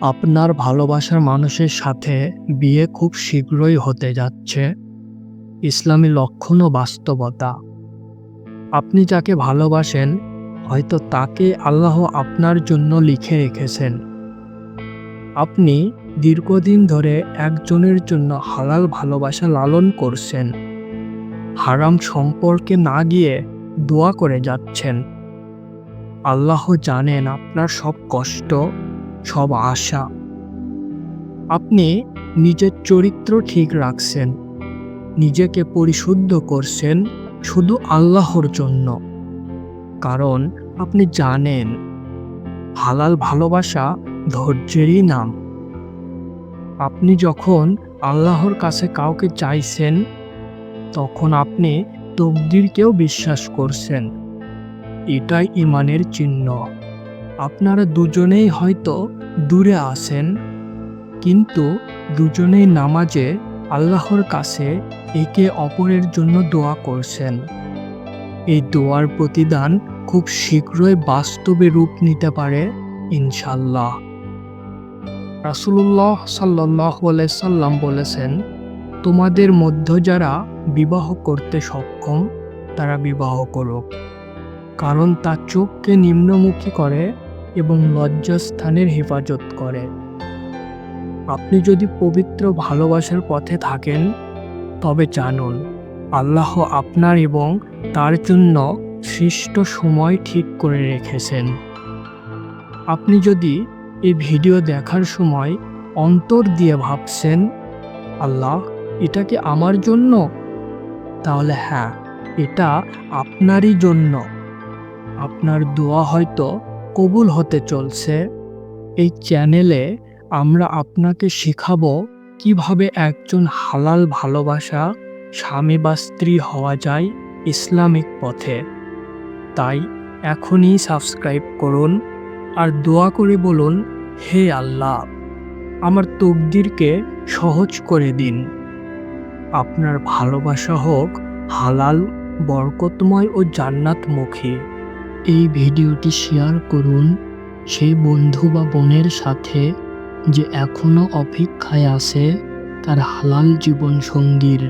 আপনার ভালোবাসার মানুষের সাথে বিয়ে খুব শীঘ্রই হতে যাচ্ছে। ইসলামী লক্ষণ ও বাস্তবতা। আপনি যাকে ভালোবাসেন, হয়তো তাকে আল্লাহ আপনার জন্য লিখে রেখেছেন। আপনি দীর্ঘদিন ধরে একজনের জন্য হালাল ভালোবাসা লালন করছেন। হারাম সম্পর্কে না গিয়ে দোয়া করে যাচ্ছেন। আল্লাহ জানেন আপনার সব কষ্ট সব আশা। আপনি নিজের চরিত্র ঠিক রাখছেন, নিজেকে পরিশুদ্ধ করছেন শুধু আল্লাহর জন্য। কারণ আপনি জানেন, হালাল ভালোবাসা ধৈর্যেরই নাম। আপনি যখন আল্লাহর কাছে কাউকে চাইছেন, তখন আপনি তকদিরকেও বিশ্বাস করছেন। এটাই ইমানের চিহ্ন। আপনারা দুজনেই হয়তো দূরে আসেন কিন্তু দুজনেই নামাজে আল্লাহর কাছে একে অপরের জন্য দোয়া করছেন। এই দোয়ার প্রতিদান খুব শীঘ্রই বাস্তবে রূপ নিতে পারে ইনশাল্লাহ রাসুলুল্লাহ সাল্লাহ সাল্লাম বলেছেন, তোমাদের মধ্য যারা বিবাহ করতে সক্ষম, তারা বিবাহ করুক। কারণ তা চোখকে নিম্নমুখী করে এবং লজ্জাস্থানের হেফাজত করে। আপনি যদি পবিত্র ভালোবাসার পথে থাকেন, তবে জানুন, আল্লাহ আপনার এবং তার জন্য সৃষ্ট সময় ঠিক করে রেখেছেন। আপনি যদি এই ভিডিও দেখার সময় অন্তর দিয়ে ভাবছেন, আল্লাহ, এটা কি আমার জন্য? তাহলে হ্যাঁ এটা আপনারই জন্য। আপনার দোয়া হয়তো কবুল হতে চলছে, এই চ্যানেলে আমরা আপনাকে শেখাবো কীভাবে একজন হালাল ভালোবাসা স্বামী বা স্ত্রী হওয়া যায় ইসলামিক পথে। তাই এখনই সাবস্ক্রাইব করুন আর দোয়া করে বলুন, হে আল্লাহ, আমার তকদিরকে সহজ করে দিন। আপনার ভালোবাসা হোক হালাল, বরকতময় ও জান্নাতমুখী। এই ভিডিওটি শেয়ার করুন সেই বন্ধু বা বোনের সাথে যে এখনও অপেক্ষায় আছে তার হালাল জীবন সঙ্গীর